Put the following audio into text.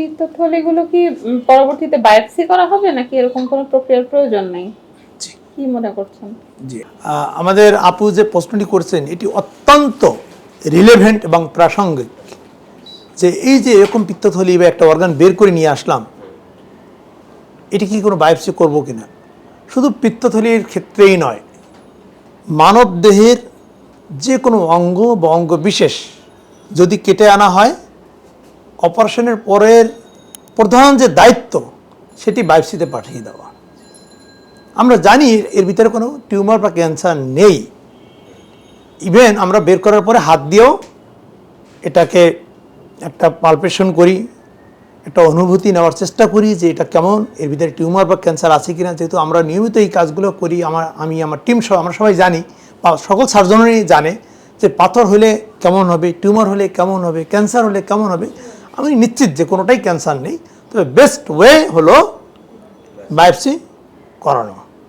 তীর্থথলিগুলো কি পরবর্তীতে বায়োপসি করা হবে নাকি এরকম কোনো প্রক্রিয়ার প্রয়োজন নেই। কি মনে করছেন? জি। আমাদের আপু যে প্রশ্নটি করছেন এটি অত্যন্ত রিলেভেন্ট এবং প্রাসঙ্গিক। যে এই যে এরকম পিত্তথলি বা একটা অর্গান বের করে নিয়ে আসলাম এটি কি কোনো বায়োপসি করব কিনা? শুধু পিত্তথলির ক্ষেত্রেই নয় মানব দেহের যে কোনো অঙ্গ বা অঙ্গ বিশেষ যদি কেটে আনা হয় অপারেশনের পরের প্রধান যে দায়িত্ব, সেটি বায়োপসিতে পাঠিয়ে দেওয়া। আমরা জানি এর ভিতরে কোনো টিউমার বা ক্যান্সার নেই। ইভেন আমরা বের করার পরে হাত দিয়েও এটাকে একটা পালপেশন করি, একটা অনুভূতি নেওয়ার চেষ্টা করি যে এটা কেমন, এর ভিতরে টিউমার বা ক্যান্সার আছে কিনা। যেহেতু আমরা নিয়মিত এই কাজগুলো করি, আমার, আমি, আমার টিম সহ, আমরা সবাই জানি, বা সকল সার্জনেরই জানে যে পাথর হলে কেমন হবে, টিউমার হলে কেমন হবে, ক্যান্সার হলে কেমন হবে আমি নিশ্চিত যে কোনোটাই ক্যান্সার নেই। তবে বেস্ট ওয়ে হলো বায়োপসি করানো।